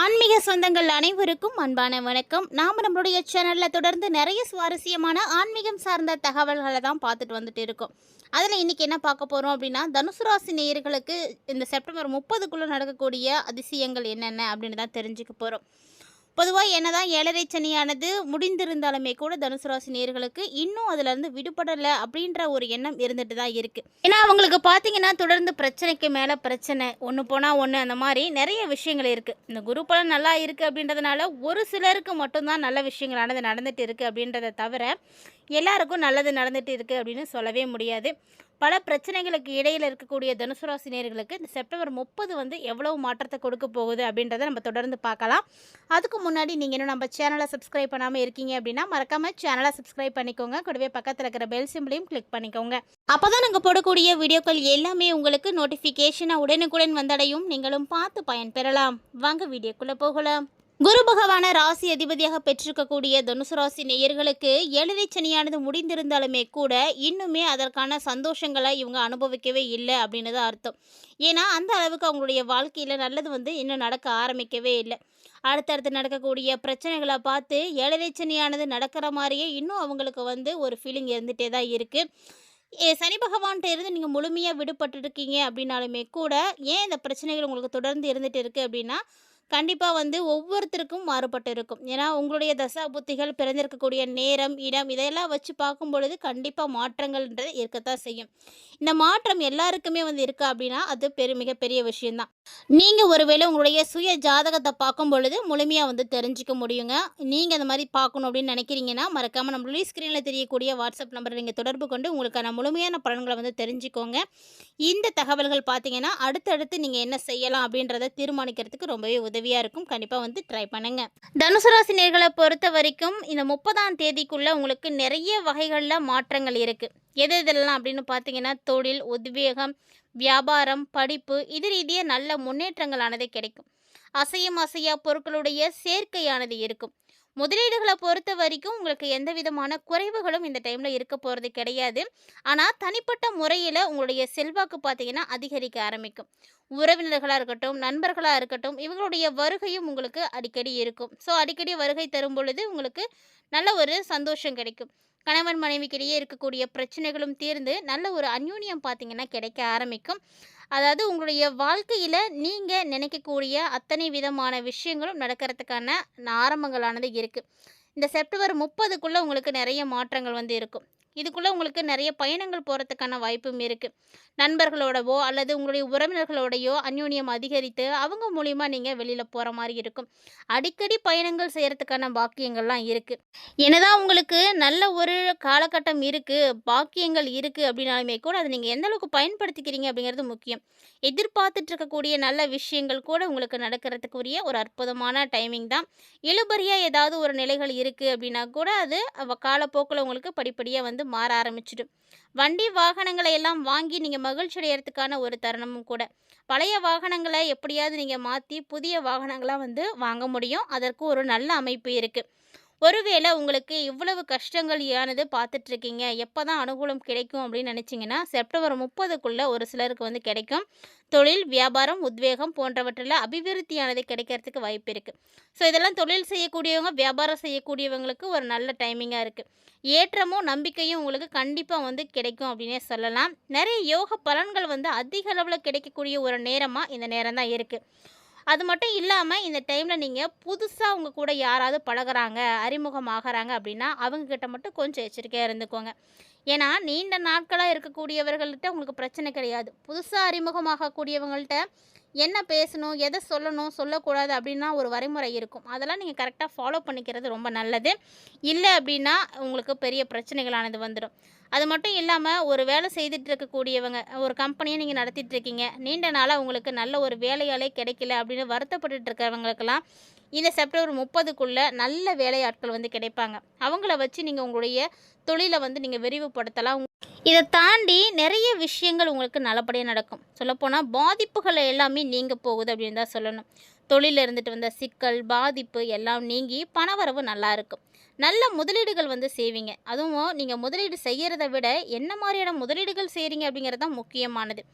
ஆன்மீக சொந்தங்கள் அனைவருக்கும் அன்பான வணக்கம். நாம் நம்மளுடைய சேனலில் தொடர்ந்து நிறைய சுவாரஸ்யமான ஆன்மீகம் சார்ந்த தகவல்களை தான் பார்த்துட்டு வந்துட்டு இருக்கோம். அதில் இன்றைக்கி என்ன பார்க்க போகிறோம் அப்படின்னா தனுசு ராசி நேயர்களுக்கு இந்த செப்டம்பர் முப்பதுக்குள்ளே நடக்கக்கூடிய அதிசயங்கள் என்னென்ன அப்படின்னு தான் தெரிஞ்சுக்க போகிறோம் பொதுவாக என்னதான் ஏழரை சனியானது முடிந்திருந்தாலுமே கூட தனுசு ராசி நேர்களுக்கு இன்னும் அதுலேருந்து விடுபடலை அப்படின்ற ஒரு எண்ணம் இருந்துட்டு தான் இருக்குது ஏன்னா அவங்களுக்கு பார்த்தீங்கன்னா தொடர்ந்து பிரச்சனைக்கு மேலே பிரச்சனை ஒன்று போனால் ஒன்று அந்த மாதிரி நிறைய விஷயங்கள் இருக்குது இந்த குரு பலன் நல்லா இருக்குது அப்படின்றதுனால ஒரு சிலருக்கு மட்டும்தான் நல்ல விஷயங்களானது நடந்துட்டு இருக்குது அப்படின்றத தவிர எல்லாருக்கும் நல்லது நடந்துகிட்டு இருக்குது அப்படின்னு சொல்லவே முடியாது. பல பிரச்சனைகளுக்கு இடையில் இருக்கக்கூடிய தனுசு இந்த செப்டம்பர் முப்பது வந்து எவ்வளவு மாற்றத்தை கொடுக்க போகுது அப்படின்றத நம்ம தொடர்ந்து பார்க்கலாம். அதுக்கு முன்னாடி நீங்கள் இன்னும் நம்ம சேனலை சப்ஸ்கிரைப் பண்ணாமல் இருக்கீங்க அப்படின்னா மறக்காமல் சேனலை சப்ஸ்கிரைப் பண்ணிக்கோங்க. கூடவே பக்கத்தில் இருக்கிற பெல் சிம்பிளையும் கிளிக் பண்ணிக்கோங்க. அப்போ தான் நாங்கள் போடக்கூடிய வீடியோக்கள் எல்லாமே உங்களுக்கு நோட்டிஃபிகேஷனாக உடனுக்குடன் வந்தடையும். நீங்களும் பார்த்து பயன்பெறலாம் வாங்க வீடியோக்குள்ளே போகலாம். குரு பகவான ராசி அதிபதியாக பெற்றிருக்கக்கூடிய தனுசு ராசி நேயர்களுக்கு ஏழரை சனியானது முடிந்திருந்தாலுமே கூட இன்னுமே அதற்கான சந்தோஷங்களை இவங்க அனுபவிக்கவே இல்லை அப்படின்னு தான் அர்த்தம். ஏன்னா அந்த அளவுக்கு அவங்களுடைய வாழ்க்கையில் நல்லது வந்து இன்னும் நடக்க ஆரம்பிக்கவே இல்லை. அடுத்தடுத்து நடக்கக்கூடிய பிரச்சனைகளை பார்த்து எழுதிச்சனியானது நடக்கிற மாதிரியே இன்னும் அவங்களுக்கு வந்து ஒரு ஃபீலிங் இருந்துகிட்டே தான் இருக்குது ஏ சனி பகவான்கிட்ட இருந்து நீங்கள் முழுமையாக விடுபட்டுருக்கீங்க அப்படின்னாலுமே கூட ஏன் இந்த பிரச்சனைகள் உங்களுக்கு தொடர்ந்து இருந்துகிட்டு இருக்குது அப்படின்னா கண்டிப்பாக வந்து ஒவ்வொருத்தருக்கும் மாறுபட்டு இருக்கும். ஏன்னா உங்களுடைய தசா புத்திகள் பிறந்திருக்கக்கூடிய நேரம் இடம் இதையெல்லாம் வச்சு பார்க்கும் பொழுது கண்டிப்பாக மாற்றங்கள்ன்றது இருக்கத்தான் செய்யும். இந்த மாற்றம் எல்லாருக்குமே வந்து இருக்கா அப்படின்னா அது பெரு மிகப்பெரிய விஷயம்தான். நீங்கள் ஒருவேளை உங்களுடைய சுய ஜாதகத்தை பார்க்கும் பொழுது முழுமையாக வந்து தெரிஞ்சுக்க முடியுங்க. நீங்கள் அந்த மாதிரி பார்க்கணும் அப்படின்னு நினைக்கிறீங்கன்னா மறக்காமல் நம்மளுடைய ஸ்க்ரீனில் தெரியக்கூடிய வாட்ஸ்அப் நம்பரை நீங்கள் தொடர்பு கொண்டு உங்களுக்கான முழுமையான பலன்களை வந்து தெரிஞ்சுக்கோங்க. இந்த தகவல்கள் பார்த்தீங்கன்னா அடுத்தடுத்து நீங்கள் என்ன செய்யலாம் அப்படின்றத தீர்மானிக்கிறதுக்கு ரொம்பவே உதவி உதவியாக இருக்கும். கண்டிப்பாக வந்து ட்ரை பண்ணுங்கள் தனுசு ராசி நேர்களை பொறுத்த வரைக்கும் இந்த முப்பதாம் தேதிக்குள்ளே உங்களுக்கு நிறைய வகைகளில் மாற்றங்கள் இருக்குது எது இதெல்லாம் அப்படின்னு பார்த்தீங்கன்னா தொழில் உத்வேகம் வியாபாரம் படிப்பு இது ரீதியாக நல்ல முன்னேற்றங்களானது கிடைக்கும். அசையும் அசையா பொருட்களுடைய சேர்க்கையானது இருக்கும். முதலீடுகளை பொறுத்த வரைக்கும் உங்களுக்கு எந்த விதமான குறைவுகளும் இந்த டைமில் இருக்க போகிறது கிடையாது. ஆனால் தனிப்பட்ட முறையில் உங்களுடைய செல்வாக்கு பார்த்தீங்கன்னா அதிகரிக்க ஆரம்பிக்கும். உறவினர்களாக இருக்கட்டும் நண்பர்களாக இருக்கட்டும் இவங்களுடைய வருகையும் உங்களுக்கு அடிக்கடி இருக்கும். ஸோ அடிக்கடி வருகை தரும் பொழுது உங்களுக்கு நல்ல ஒரு சந்தோஷம் கிடைக்கும். கணவன் மனைவிக்கிடையே இருக்கக்கூடிய பிரச்சனைகளும் தீர்ந்து நல்ல ஒரு அந்யூன்யம் பார்த்திங்கன்னா கிடைக்க ஆரம்பிக்கும். அதாவது உங்களுடைய வாழ்க்கையில் நீங்கள் நினைக்கக்கூடிய அத்தனை விதமான விஷயங்களும் நடக்கிறதுக்கான ஆரம்பங்களானது இருக்குது இந்த செப்டம்பர் முப்பதுக்குள்ளே உங்களுக்கு நிறைய மாற்றங்கள் வந்து இருக்கும். இதுக்குள்ளே உங்களுக்கு நிறைய பயணங்கள் போகிறதுக்கான வாய்ப்பும் இருக்குது நண்பர்களோடவோ அல்லது உங்களுடைய உறவினர்களோடையோ அந்யோன்யம் அதிகரித்து அவங்க மூலிமா நீங்கள் வெளியில் போகிற மாதிரி இருக்கும். அடிக்கடி பயணங்கள் செய்கிறதுக்கான பாக்கியங்கள்லாம் இருக்குது என்னதான் உங்களுக்கு நல்ல ஒரு காலகட்டம் இருக்குது பாக்கியங்கள் இருக்குது அப்படின்னாலுமே கூட அதை நீங்கள் எந்தளவுக்கு பயன்படுத்திக்கிறீங்க அப்படிங்கிறது முக்கியம். எதிர்பார்த்துட்டு இருக்கக்கூடிய நல்ல விஷயங்கள் கூட உங்களுக்கு நடக்கிறதுக்குரிய ஒரு அற்புதமான டைமிங் தான். இழுபறியாக ஏதாவது ஒரு நிலைகள் இருக்குது அப்படின்னா கூட அது காலப்போக்கில் உங்களுக்கு படிப்படியாக வந்து மாற ஆரம்பிச்சிடும். வண்டி வாகனங்களை எல்லாம் வாங்கி நீங்கள் மகிழ்ச்சி அடையிறதுக்கான ஒரு தருணமும் கூட. பழைய வாகனங்களை எப்படியாவது நீங்கள் மாற்றி புதிய வாகனங்களாக வந்து வாங்க முடியும். அதற்கு ஒரு நல்ல அமைப்பு இருக்குது ஒருவேளை உங்களுக்கு இவ்வளவு கஷ்டங்கள் ஆனது பார்த்துட்ருக்கீங்க. எப்போ தான் அனுகூலம் கிடைக்கும் அப்படின்னு நினச்சிங்கன்னா செப்டம்பர் முப்பதுக்குள்ளே ஒரு சிலருக்கு வந்து கிடைக்கும். தொழில் வியாபாரம் உத்வேகம் போன்றவற்றில் அபிவிருத்தியானது கிடைக்கிறதுக்கு வாய்ப்பு இருக்குது ஸோ இதெல்லாம் தொழில் செய்யக்கூடியவங்க வியாபாரம் செய்யக்கூடியவங்களுக்கு ஒரு நல்ல டைமிங்காக இருக்குது ஏற்றமும் நம்பிக்கையும் உங்களுக்கு கண்டிப்பாக வந்து கிடைக்கும் அப்படின்னே சொல்லலாம். நிறைய யோக பலன்கள் வந்து அதிக அளவில் கிடைக்கக்கூடிய ஒரு நேரமாக இந்த நேரம் தான் இருக்குது அது மட்டும் இல்லாமல் இந்த டைமில் நீங்கள் புதுசாக உங்கள் கூட யாராவது பழகுறாங்க அறிமுகமாகறாங்க அப்படின்னா அவங்கக்கிட்ட மட்டும் கொஞ்சம் எச்சரிக்கையாக இருந்துக்கோங்க. ஏன்னா நீண்ட நாட்களாக இருக்கக்கூடியவர்கள்ட்ட உங்களுக்கு பிரச்சனை கிடையாது. புதுசாக அறிமுகமாகக்கூடியவங்கள்ட்ட என்ன பேசணும் எதை சொல்லணும் சொல்லக்கூடாது அப்படின்னா ஒரு வரைமுறை இருக்கும். அதெல்லாம் நீங்கள் கரெக்டாக ஃபாலோ பண்ணிக்கிறது ரொம்ப நல்லது. இல்லை அப்படின்னா உங்களுக்கு பெரிய பிரச்சனைகளானது வந்துடும் அது மட்டும் இல்லாமல் ஒரு வேலை செய்துட்டு இருக்கக்கூடியவங்க ஒரு கம்பெனியை நீங்கள் நடத்திட்டு இருக்கீங்க நீண்ட நாளாக உங்களுக்கு நல்ல ஒரு வேலையாலே கிடைக்கல அப்படின்னு வருத்தப்பட்டு இருக்கிறவங்களுக்கெல்லாம் இந்த செப்டம்பர் முப்பதுக்குள்ளே நல்ல வேலையாட்கள் வந்து கிடைப்பாங்க. அவங்கள வச்சு நீங்கள் உங்களுடைய தொழிலை வந்து நீங்கள் விரிவுபடுத்தலாம். இதை தாண்டி நிறைய விஷயங்கள் உங்களுக்கு நல்லபடியாக நடக்கும். சொல்லப்போனால் பாதிப்புகளை எல்லாமே நீங்கள் போகுது அப்படின்னு தான் சொல்லணும். தொழிலில் இருந்துட்டு வந்த சிக்கல் பாதிப்பு எல்லாம் நீங்கி பணவரவு நல்லா இருக்கும். நல்ல முதலீடுகள் வந்து செய்வீங்க. அதுவும் நீங்கள் முதலீடு செய்கிறத விட என்ன மாதிரியான முதலீடுகள் செய்கிறீங்க அப்படிங்கிறது தான் முக்கியமானது.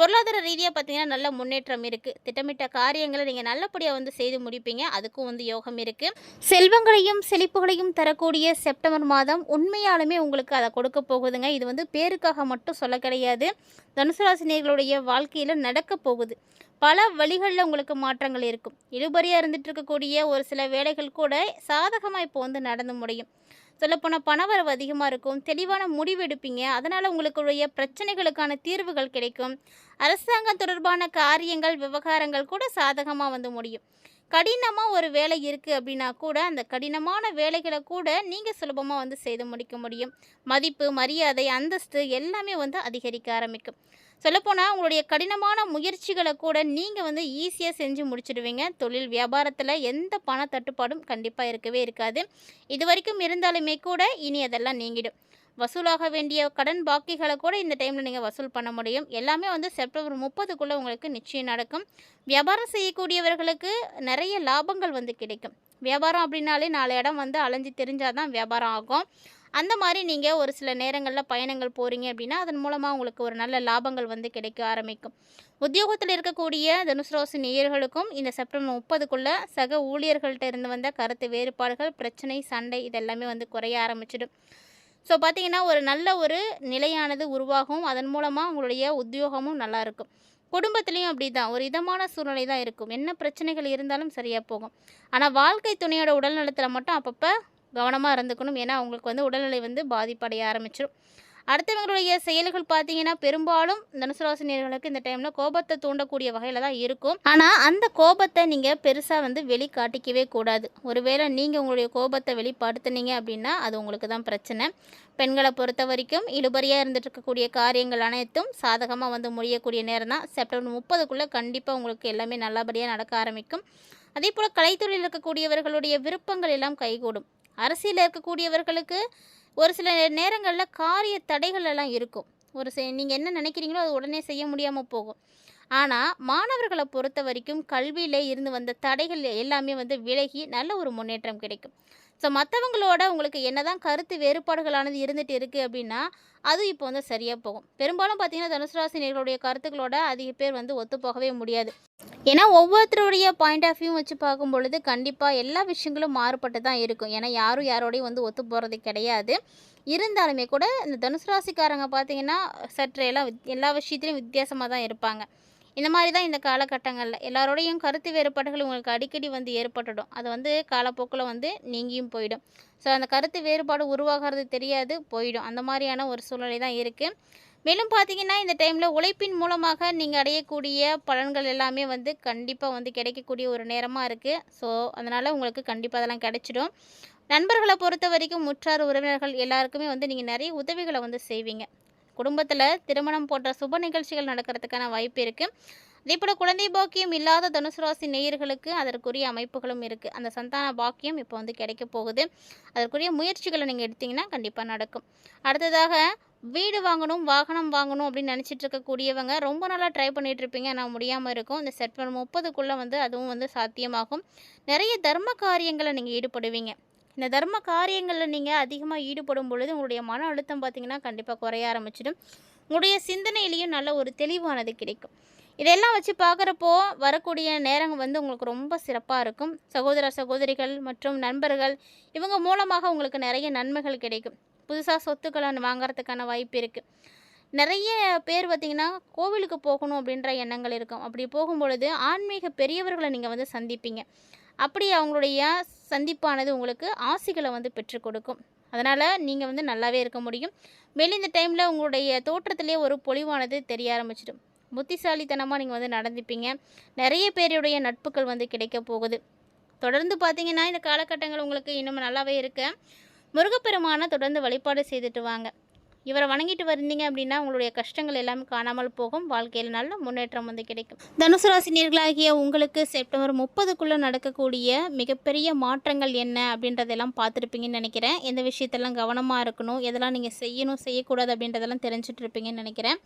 பொருளாதார ரீதியாக பார்த்தீங்கன்னா நல்ல முன்னேற்றம் இருக்குது திட்டமிட்ட காரியங்களை நீங்கள் நல்லபடியாக வந்து செய்து முடிப்பீங்க. அதுக்கும் வந்து யோகம் இருக்குது செல்வங்களையும் செழிப்புகளையும் தரக்கூடிய செப்டம்பர் மாதம் உண்மையாலுமே உங்களுக்கு அதை கொடுக்க போகுதுங்க. இது வந்து பேருக்காக மட்டும் சொல்ல கிடையாது. தனுசு ராசினியர்களுடைய வாழ்க்கையில் நடக்க போகுது. பல வழிகளில் உங்களுக்கு மாற்றங்கள் இருக்கும். இழுபறியாக இருந்துகிட்டு இருக்கக்கூடிய ஒரு சில வேலைகள் கூட சாதகமாக இப்போ வந்து நடந்து முடியும். சொல்லப்போனால் பணவரவு அதிகமாக இருக்கும். தெளிவான முடிவு எடுப்பீங்க அதனால் உங்களுக்குடைய பிரச்சனைகளுக்கான தீர்வுகள் கிடைக்கும். அரசாங்கம் தொடர்பான காரியங்கள் விவகாரங்கள் கூட சாதகமாக வந்து முடியும். கடினமாக ஒரு வேலை இருக்குது அப்படின்னா கூட அந்த கடினமான வேலைகளை கூட நீங்கள் சுலபமாக வந்து செய்து முடிக்க முடியும். மதிப்பு மரியாதை அந்தஸ்து எல்லாமே வந்து அதிகரிக்க ஆரம்பிக்கும். சொல்லப்போனால் உங்களுடைய கடினமான முயற்சிகளை கூட நீங்கள் வந்து ஈஸியாக செஞ்சு முடிச்சிடுவீங்க. தொழில் வியாபாரத்தில் எந்த பண தட்டுப்பாடும் கண்டிப்பாக இருக்கவே இருக்காது. இது வரைக்கும் இருந்தாலுமே கூட இனி அதெல்லாம் நீங்கிடும். வசூலாக வேண்டிய கடன் பாக்கிகளை கூட இந்த டைமில் நீங்கள் வசூல் பண்ண முடியும். எல்லாமே வந்து செப்டம்பர் முப்பதுக்குள்ளே உங்களுக்கு நிச்சயம் நடக்கும். வியாபாரம் செய்யக்கூடியவர்களுக்கு நிறைய லாபங்கள் வந்து கிடைக்கும். வியாபாரம் அப்படின்னாலே நாலு இடம் வந்து அலைஞ்சு தெரிஞ்சால் தான் வியாபாரம் ஆகும். அந்த மாதிரி நீங்கள் ஒரு சில நேரங்களில் பயணங்கள் போகிறீங்க அப்படின்னா அதன் மூலமாக உங்களுக்கு ஒரு நல்ல லாபங்கள் வந்து கிடைக்க ஆரம்பிக்கும். உத்தியோகத்தில் இருக்கக்கூடிய தனுசுராசி நேயர்களுக்கும் இந்த செப்டம்பர் முப்பதுக்குள்ளே சக ஊழியர்கள்ட்ட இருந்து வந்த கருத்து வேறுபாடுகள் பிரச்சனை சண்டை இதெல்லாமே வந்து குறைய ஆரம்பிச்சிடும். ஸோ பார்த்தீங்கன்னா ஒரு நல்ல ஒரு நிலையானது உருவாகும். அதன் மூலமாக உங்களுடைய உத்தியோகமும் நல்லாயிருக்கும் குடும்பத்துலேயும் அப்படி தான் ஒரு இதமான சூழ்நிலை தான் இருக்கும். என்ன பிரச்சனைகள் இருந்தாலும் சரியாக போகும். ஆனால் வாழ்க்கை துணையோட உடல்நலத்தில் மட்டும் அப்பப்போ கவனமாக இருந்துக்கணும். ஏன்னா அவங்களுக்கு வந்து உடல்நிலை வந்து பாதிப்படைய ஆரம்பிச்சிடும் அடுத்தவங்களுடைய செயல்கள் பார்த்தீங்கன்னா பெரும்பாலும் தனுசுராசினியர்களுக்கு இந்த டைமில் கோபத்தை தூண்டக்கூடிய வகையில் தான் இருக்கும். ஆனால் அந்த கோபத்தை நீங்கள் பெருசாக வந்து வெளிக்காட்டிக்கவே கூடாது. ஒருவேளை நீங்கள் உங்களுடைய கோபத்தை வெளிப்படுத்துனீங்க அப்படின்னா அது உங்களுக்கு தான் பிரச்சனை. பெண்களை பொறுத்த வரைக்கும் இழுபறியாக இருந்துட்டு இருக்கக்கூடிய காரியங்கள் அனைத்தும் சாதகமாக வந்து முடியக்கூடிய நேரம் தான். செப்டம்பர் முப்பதுக்குள்ளே கண்டிப்பாக உங்களுக்கு எல்லாமே நல்லபடியாக நடக்க ஆரம்பிக்கும். அதே போல் கலைத்துறையில் இருக்கக்கூடியவர்களுடைய விருப்பங்கள் எல்லாம் கைகூடும். அரசியலில் இருக்கக்கூடியவர்களுக்கு ஒரு சில நேரங்களில் காரிய தடைகள் எல்லாம் இருக்கும். ஒரு செ நீங்கள் என்ன நினைக்கிறீங்களோ அது உடனே செய்ய முடியாமல் போகும். ஆனால் மாணவர்களை பொறுத்த வரைக்கும் கல்வியில் இருந்து வந்த தடைகள் எல்லாமே வந்து விலகி நல்ல ஒரு முன்னேற்றம் கிடைக்கும். ஸோ மற்றவங்களோட உங்களுக்கு என்ன தான் கருத்து வேறுபாடுகளானது இருந்துட்டு இருக்குது அப்படின்னா அது இப்போ வந்து சரியாக போகும். பெரும்பாலும் பார்த்தீங்கன்னா தனுசு ராசினியர்களுடைய கருத்துக்களோட அதிக பேர் வந்து ஒத்து போகவே முடியாது. ஏன்னா ஒவ்வொருத்தருடைய பாயிண்ட் ஆஃப் வியூ வச்சு பார்க்கும் பொழுது கண்டிப்பாக எல்லா விஷயங்களும் மாறுபட்டு தான் இருக்கும். ஏன்னா யாரும் யாரோடையும் வந்து ஒத்து போகிறது கிடையாது. இருந்தாலுமே கூட இந்த தனுசு ராசிக்காரங்க பார்த்தீங்கன்னா சற்று எல்லாம் எல்லா விஷயத்துலையும் வித்தியாசமாக தான் இருப்பாங்க. இந்த மாதிரி தான் இந்த காலகட்டங்களில். எல்லாரோடையும் கருத்து வேறுபாடுகள் உங்களுக்கு அடிக்கடி வந்து ஏற்பட்டுடும். அது வந்து காலப்போக்கில் வந்து நீங்கியும் போயிடும். ஸோ அந்த கருத்து வேறுபாடு உருவாகிறது தெரியாது போயிடும். அந்த மாதிரியான ஒரு சூழ்நிலை தான் இருக்குது மேலும் பார்த்தீங்கன்னா இந்த டைமில் உழைப்பின் மூலமாக நீங்கள் அடையக்கூடிய பலன்கள் எல்லாமே வந்து கண்டிப்பாக வந்து கிடைக்கக்கூடிய ஒரு நேரமாக இருக்குது ஸோ அதனால் உங்களுக்கு கண்டிப்பாக அதெல்லாம் கிடைச்சிடும். நண்பர்களை பொறுத்த வரைக்கும் முற்றார் உறவினர்கள் எல்லாருக்குமே வந்து நீங்கள் நிறைய உதவிகளை வந்து செய்வீங்க. குடும்பத்தில் திருமணம் போன்ற சுப நிகழ்ச்சிகள் நடக்கிறதுக்கான வாய்ப்பு இருக்குது அதே போல் குழந்தை பாக்கியம் இல்லாத தனுசு ராசி நேயர்களுக்கு அதற்குரிய அமைப்புகளும் இருக்குது அந்த சந்தான பாக்கியம் இப்போ வந்து கிடைக்க போகுது. அதற்குரிய முயற்சிகளை நீங்கள் எடுத்தீங்கன்னா கண்டிப்பாக நடக்கும். அடுத்ததாக வீடு வாங்கணும் வாகனம் வாங்கணும் அப்படின்னு நினச்சிட்டு இருக்கக்கூடியவங்க ரொம்ப நாளாக ட்ரை பண்ணிகிட்ருப்பீங்க இருப்பீங்க. ஆனால் முடியாமல் இருக்கும். இந்த செப்டம்பர் முப்பதுக்குள்ளே வந்து அதுவும் வந்து சாத்தியமாகும். நிறைய தர்ம காரியங்களை நீங்கள் ஈடுபடுவீங்க. இந்த தர்ம காரியங்களில் நீங்கள் அதிகமாக ஈடுபடும் பொழுது உங்களுடைய மன அழுத்தம் பார்த்தீங்கன்னா கண்டிப்பாக குறைய ஆரம்பிச்சிடும். உங்களுடைய சிந்தனையிலையும் நல்ல ஒரு தெளிவானது கிடைக்கும். இதெல்லாம் வச்சு பார்க்குறப்போ வரக்கூடிய நேரம் வந்து உங்களுக்கு ரொம்ப சிறப்பாக இருக்கும். சகோதர சகோதரிகள் மற்றும் நண்பர்கள் இவங்க மூலமாக உங்களுக்கு நிறைய நன்மைகள் கிடைக்கும். புதுசாக சொத்துக்களை வாங்குறதுக்கான வாய்ப்பு இருக்குது நிறைய பேர் பார்த்திங்கன்னா கோவிலுக்கு போகணும் அப்படின்ற எண்ணங்கள் இருக்கும். அப்படி போகும்பொழுது ஆன்மீக பெரியவர்களை நீங்கள் வந்து சந்திப்பீங்க. அப்படி அவங்களுடைய சந்திப்பானது உங்களுக்கு ஆசிகளை வந்து பெற்றுக் கொடுக்கும். அதனால் நீங்கள் வந்து நல்லாவே இருக்க முடியும். மேலும் இந்த டைமில் உங்களுடைய தோற்றத்திலே ஒரு பொலிவானது தெரிய ஆரம்பிச்சிடும். புத்திசாலித்தனமாக நீங்கள் வந்து நடந்துப்பீங்க. நிறைய பேருடைய நட்புகள் வந்து கிடைக்க போகுது. தொடர்ந்து பார்த்தீங்கன்னா இந்த காலகட்டங்கள் உங்களுக்கு இன்னும் நல்லாவே இருக்கு. முருகப்பெருமானை தொடர்ந்து வழிபாடு செய்துட்டு வாங்க. இவரை வணங்கிட்டு வந்தீங்க அப்படின்னா உங்களுடைய கஷ்டங்கள் எல்லாமே காணாமல் போகும். வாழ்க்கையில் நல்ல முன்னேற்றம் வந்து கிடைக்கும். தனுசு நேர்களாகிய உங்களுக்கு செப்டம்பர் முப்பதுக்குள்ளே நடக்கக்கூடிய மிகப்பெரிய மாற்றங்கள் என்ன அப்படின்றதெல்லாம் பார்த்துருப்பீங்கன்னு நினைக்கிறேன். எந்த விஷயத்தெல்லாம் கவனமாக இருக்கணும் எதெல்லாம் நீங்கள் செய்யணும் செய்யக்கூடாது அப்படின்றதெல்லாம் தெரிஞ்சுட்டு இருப்பீங்கன்னு நினைக்கிறேன்.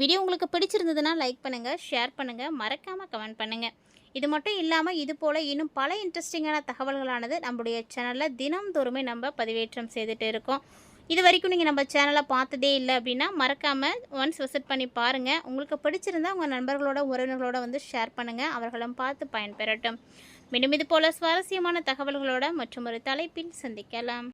வீடியோ உங்களுக்கு பிடிச்சிருந்ததுன்னா லைக் பண்ணுங்கள் ஷேர் பண்ணுங்கள் மறக்காமல் கமெண்ட் பண்ணுங்கள் இது மட்டும் இல்லாமல் இது போல் இன்னும் பல இன்ட்ரெஸ்டிங்கான தகவல்களானது நம்முடைய சேனலில் தினம்தோறுமே நம்ம பதிவேற்றம் செய்துட்டு இருக்கோம். இது வரைக்கும் நீங்கள் நம்ம சேனலை பார்த்ததே இல்லை அப்படின்னா மறக்காமல் ஒன்ஸ் விசிட் பண்ணி பாருங்கள் உங்களுக்கு பிடிச்சிருந்தா உங்கள் நண்பர்களோட உறவினர்களோட வந்து ஷேர் பண்ணுங்கள் அவர்களும் பார்த்து பயன்பெறட்டும். மீண்டும் இது போல சுவாரஸ்யமான தகவல்களோட மற்றும் ஒரு தலைப்பில் சந்திக்கலாம்.